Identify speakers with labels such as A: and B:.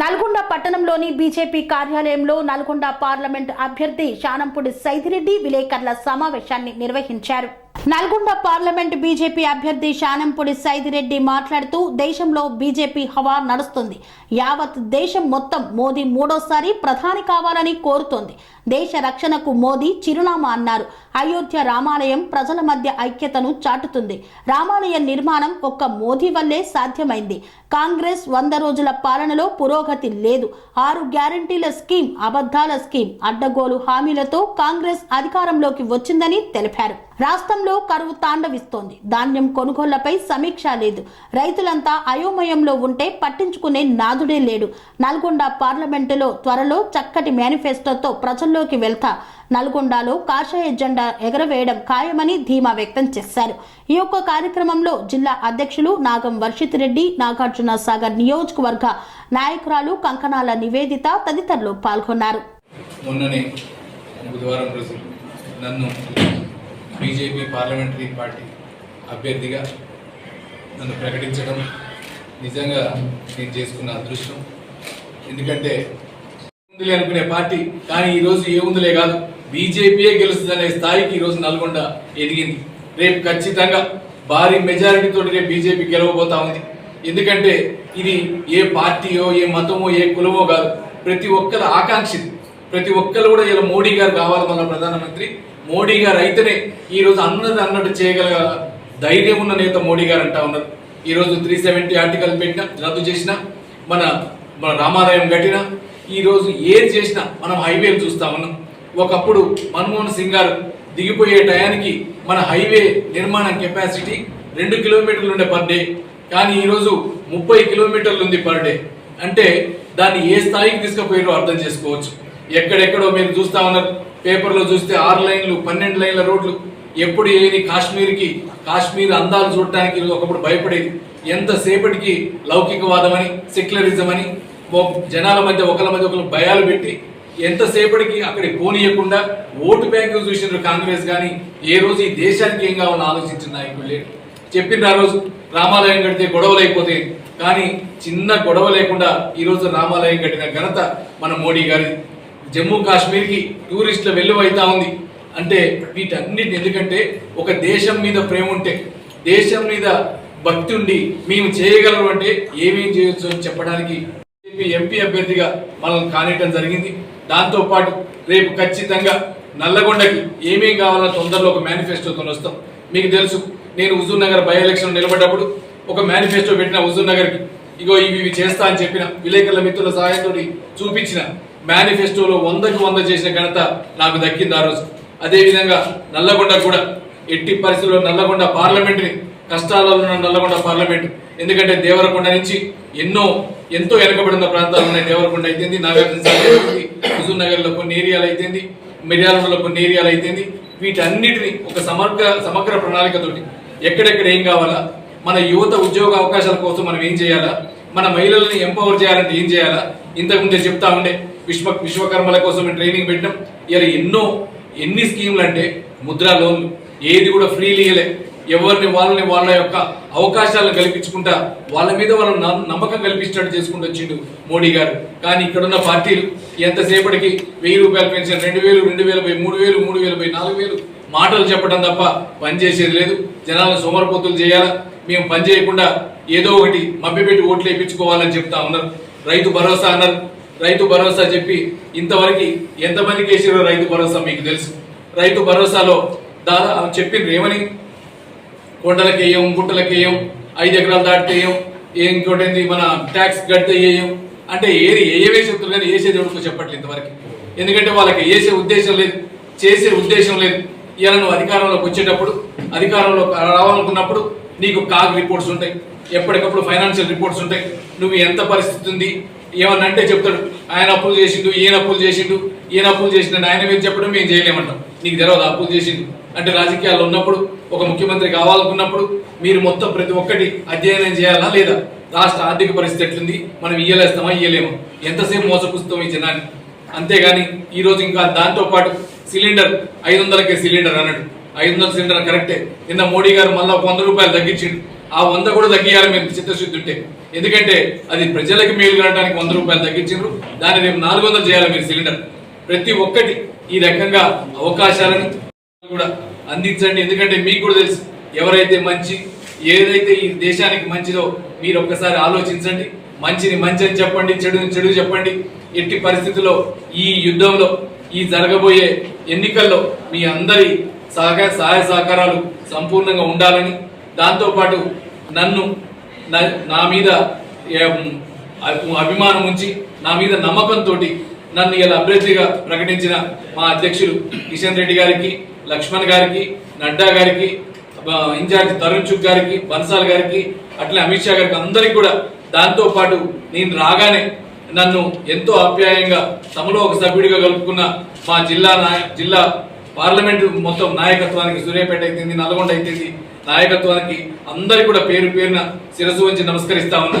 A: నల్గొండ పట్టణంలోని బీజేపీ కార్యాలయంలో నల్గొండ పార్లమెంట్ అభ్యర్థి శానంపూడి సైదిరెడ్డి విలేకరుల సమావేశాన్ని నిర్వహించారు. నల్గొండ పార్లమెంట్ బీజేపీ అభ్యర్థి శానంపూడి సైదిరెడ్డి మాట్లాడుతూ దేశంలో బీజేపీ హవా నడుస్తుంది. యావత్ దేశం మొత్తం మోదీ మూడోసారి ప్రధాని కావాలని కోరుతోంది. దేశ రక్షణకు మోదీ చిరునామా అన్నారు. అయోధ్య రామాలయం ప్రజల మధ్య ఐక్యతను చాటుతుంది. రామాలయ నిర్మాణం ఒక్క మోదీ వల్లే సాధ్యమైంది. కాంగ్రెస్ వంద రోజుల పాలనలో పురోగతి లేదు. ఆరు గ్యారంటీల స్కీమ్ అబద్ధాల స్కీమ్ అడ్డగోలు హామీలతో కాంగ్రెస్ అధికారంలోకి వచ్చిందని తెలిపారు. రాష్ట్రంలో కరువు తాండవిస్తోంది. ధాన్యం కొనుగోళ్ళపై సమీక్ష లేదు. రైతులంతా అయోమయంలో ఉంటే పట్టించుకునే నాదుడే లేడు. నల్గొండ పార్లమెంటులో త్వరలో చక్కటి మేనిఫెస్టోతో ప్రజల్లోకి వెళ్తా నల్గొండలో కాషాయ జెండా ఎగరవేయడం ఖాయమని ధీమా వ్యక్తం చేశారు. ఈ యొక్క కార్యక్రమంలో జిల్లా అధ్యక్షులు నాగం వర్షిత్ రెడ్డి నాగార్జున సాగర్ నియోజకవర్గ నాయకురాలు కంకణాల నివేదిత తదితరులు పాల్గొన్నారు.
B: మొన్ననే బుధవారం రోజు నన్ను బీజేపీ పార్లమెంటరీ పార్టీ అభ్యర్థిగా నన్ను ప్రకటించడం నిజంగా నేను చేసుకున్న అదృష్టం. ఎందుకంటే ఉందిలే అనుకునే పార్టీ కానీ ఈరోజు ఏముందిలే కాదు. బీజేపీయే గెలుస్తుందనే స్థాయికి ఈరోజు నల్గొండ ఎదిగింది. రేపు ఖచ్చితంగా భారీ మెజారిటీతో రేపు బీజేపీ గెలవబోతా ఉంది. ఎందుకంటే ఇది ఏ పార్టీయో ఏ మతమో ఏ కులమో కాదు. ప్రతి ఒక్కరి ఆకాంక్ష ప్రతి ఒక్కరు కూడా ఇలా మోడీ గారు కావాలి మన ప్రధానమంత్రి. మోడీ గారు అయితేనే ఈ రోజు అన్నది అన్నట్టు చేయగల ధైర్యం ఉన్న నేత మోడీ గారు అంటా ఉన్నారు. ఈరోజు త్రీ సెవెంటీ ఆర్టికల్ పెట్టిన రద్దు చేసిన మన మన రామాలయం కట్టిన ఈరోజు ఏది చేసినా మనం హైవేలు చూస్తా ఉన్నాం ఒకప్పుడు మన్మోహన్ సింగ్ గారు దిగిపోయే టయానికి మన హైవే నిర్మాణం కెపాసిటీ రెండు కిలోమీటర్లు ఉండే పర్ డే. కానీ ఈరోజు ముప్పై కిలోమీటర్లు ఉంది పర్ డే. అంటే దాన్ని ఏ స్థాయికి తీసుకుపోయారో అర్థం చేసుకోవచ్చు. ఎక్కడెక్కడో మీరు చూస్తా ఉన్నారు. పేపర్లో చూస్తే ఆరు లైన్లు పన్నెండు లైన్ల రోడ్లు. ఎప్పుడు ఏది కాశ్మీర్కి కాశ్మీర్ అందాలు చూడటానికి ఒకప్పుడు భయపడేది. ఎంతసేపటికి లౌకికవాదం అని సెక్యులరిజం అని జనాల మధ్య ఒకరి మధ్య ఒకరు భయాలు పెట్టి ఎంతసేపటికి అక్కడికి పోనీయకుండా ఓటు బ్యాంకు చూసినారు కాంగ్రెస్ కానీ ఏ రోజు ఈ దేశానికి ఏం కావాలని ఆలోచించిన నాయకులు లేరు. ఆ రోజు రామాలయం కడితే గొడవలు అయిపోతాయి. కానీ చిన్న గొడవ లేకుండా ఈరోజు రామాలయం కట్టిన ఘనత మన మోడీ గారి జమ్మూ కాశ్మీర్కి టూరిస్టుల వెల్లువైతా ఉంది. అంటే వీటన్నిటి ఎందుకంటే ఒక దేశం మీద ప్రేమ ఉంటే దేశం మీద భక్తి ఉండి మేము చేయగలరు అంటే ఏమేం చేయొచ్చు అని చెప్పడానికి ఎంపీ అభ్యర్థిగా మనల్ని కానియటం జరిగింది. దాంతో పాటు రేపు ఖచ్చితంగా నల్లగొండకి ఏమేం కావాలో తొందరలో ఒక మేనిఫెస్టోతో వస్తాం. మీకు తెలుసు నేను హుజూర్ నగర్ బై ఎలక్షన్ నిలబడ్డప్పుడు ఒక మేనిఫెస్టో పెట్టిన హుజూర్ నగర్కి. ఇగో ఇవి ఇవి చేస్తా అని చెప్పిన విలేకరుల మిత్రుల సహాయంతో చూపించిన మేనిఫెస్టోలో వందకు వంద చేసిన ఘనత నాకు దక్కింది ఆ రోజు. అదేవిధంగా నల్లగొండ కూడా ఎట్టి పరిస్థితుల్లో నల్లగొండ పార్లమెంట్ని కష్టాలలో ఉన్న నల్లగొండ పార్లమెంట్ ఎందుకంటే దేవరకొండ నుంచి ఎన్నో ఎంతో వెనకబడిన ప్రాంతాలు ఉన్నాయి. దేవరకొండ అయితేంది నాగార్జున సాగర్ నగర్లో కొన్ని ఏరియాలు అయితేంది మిర్యాలలో కొన్ని ఏరియాలు అయితేంది వీటన్నిటిని ఒక సమగ్ర సమగ్ర ప్రణాళికతోటి ఎక్కడెక్కడ ఏం కావాలా మన యువత ఉద్యోగ అవకాశాల కోసం మనం ఏం చేయాలా మన మహిళల్ని ఎంపవర్ చేయాలంటే ఏం చేయాలా ఇంతకుముందే చెప్తా ఉండే విశ్వ విశ్వకర్మల కోసం ట్రైనింగ్ పెట్టడం ఇలా ఎన్నో ఎన్ని స్కీములు అంటే ముద్రా లోన్లు ఏది కూడా ఫ్రీ లీగలే ఎవరిని వాళ్ళని వాళ్ళ యొక్క అవకాశాలను కల్పించుకుంటా వాళ్ళ మీద వాళ్ళ నమ్మకం కల్పించినట్టు చేసుకుంటూ వచ్చిండు మోడీ గారు. కానీ ఇక్కడున్న పార్టీలు ఎంతసేపటికి వెయ్యి రూపాయలు పెన్షన్ రెండు వేలు రెండు వేల పోయి మూడు వేలు మూడు వేలు పోయి నాలుగు వేలు మాటలు చెప్పడం తప్ప పని చేసేది లేదు. జనాలను సోమరపోతులు చేయాలా? మేము పని చేయకుండా ఏదో ఒకటి మభ్యపెట్టి ఓట్లు వేయించుకోవాలని చెప్తా ఉన్నారు. రైతు భరోసా అన్నారు. రైతు భరోసా చెప్పి ఇంతవరకు ఎంతమందికి వేసారో రైతు భరోసా మీకు తెలుసు. రైతు భరోసాలో దాదాపు చెప్పింది ఏమని? కొండలకి వేయం గుట్టలకి వేయం ఐదు ఎకరాలు దాటితే వేయం ఏ ఇంకోటి మన ట్యాక్స్ కడితే వేయం అంటే ఏది ఏవే చెప్తున్నారు కానీ వేసేది ఎవరికో చెప్పట్లేదు ఇంతవరకు. ఎందుకంటే వాళ్ళకి వేసే ఉద్దేశం లేదు చేసే ఉద్దేశం లేదు. ఇలా నువ్వు అధికారంలోకి వచ్చేటప్పుడు అధికారంలో రావాలనుకున్నప్పుడు నీకు కాగ్ రిపోర్ట్స్ ఉంటాయి. ఎప్పటికప్పుడు ఫైనాన్షియల్ రిపోర్ట్స్ ఉంటాయి. నువ్వు ఎంత పరిస్థితి ఉంది? ఏమన్నా అంటే చెప్తాడు ఆయన అప్పులు చేసిండు ఈయన అప్పులు చేసిండు ఈయన అప్పులు చేసిండు ఆయన మీద చెప్పడం మేము చేయలేమంటాం నీకు తెలియదు అప్పులు చేసిండు? అంటే రాజకీయాల్లో ఉన్నప్పుడు ఒక ముఖ్యమంత్రి కావాలనుకున్నప్పుడు మీరు మొత్తం ప్రతి ఒక్కటి అధ్యయనం చేయాలా లేదా? రాష్ట్ర ఆర్థిక పరిస్థితి ఎట్లుంది? మనం ఇయ్యలేస్తామా? ఇయ్యలేము? ఎంతసేపు మోసపుస్తాం ఈ జనాన్ని? అంతేగాని ఈరోజు ఇంకా దాంతో పాటు సిలిండర్ ఐదు వందలకే సిలిండర్ అన్నాడు. ఐదు వందల సిలిండర్ కరెక్టే. నిన్న మోడీ గారు మళ్ళీ ఒక వంద రూపాయలు తగ్గించిండు. ఆ వంద కూడా తగ్గియాలి మేము చిత్తశుద్ధి ఉంటే. ఎందుకంటే అది ప్రజలకు మేలు కావడానికి వంద రూపాయలు తగ్గించారు దాన్ని రేపు నాలుగు వందలు చేయాలి మీరు సిలిండర్. ప్రతి ఒక్కటి ఈ రకంగా అవకాశాలను కూడా అందించండి. ఎందుకంటే మీకు కూడా తెలుసు ఎవరైతే మంచి ఏదైతే ఈ దేశానికి మంచిదో మీరు ఒక్కసారి ఆలోచించండి. మంచిని మంచి అని చెప్పండి చెడుని చెడు చెప్పండి. ఎట్టి పరిస్థితుల్లో ఈ యుద్ధంలో ఈ జరగబోయే ఎన్నికల్లో మీ అందరి సహకార సహాయ సహకారాలు సంపూర్ణంగా ఉండాలని దాంతోపాటు నన్ను నా- నా మీద అభిమానం ఉంచి నా మీద నమ్మకంతో నన్ను ఇలా అభ్యర్థిగా ప్రకటించిన మా అధ్యక్షులు కిషన్ రెడ్డి గారికి లక్ష్మణ్ గారికి నడ్డా గారికి ఇన్ఛార్జ్ తరుణ్ చుక్ గారికి బన్సాల్ గారికి అట్లే అమిత్ షా గారికి అందరికి కూడా దాంతో పాటు నేను రాగానే నన్ను ఎంతో ఆప్యాయంగా తమలో ఒక సభ్యుడిగా కలుపుకున్న మా జిల్లా నాయ జిల్లా పార్లమెంటు మొత్తం నాయకత్వానికి సూర్యాపేట అయితేంది నల్గొండ అయితేంది నాయకత్వానికి అందరికి కూడా పేరు పేరున శిరసు వంచి నమస్కరిస్తా ఉన్నా.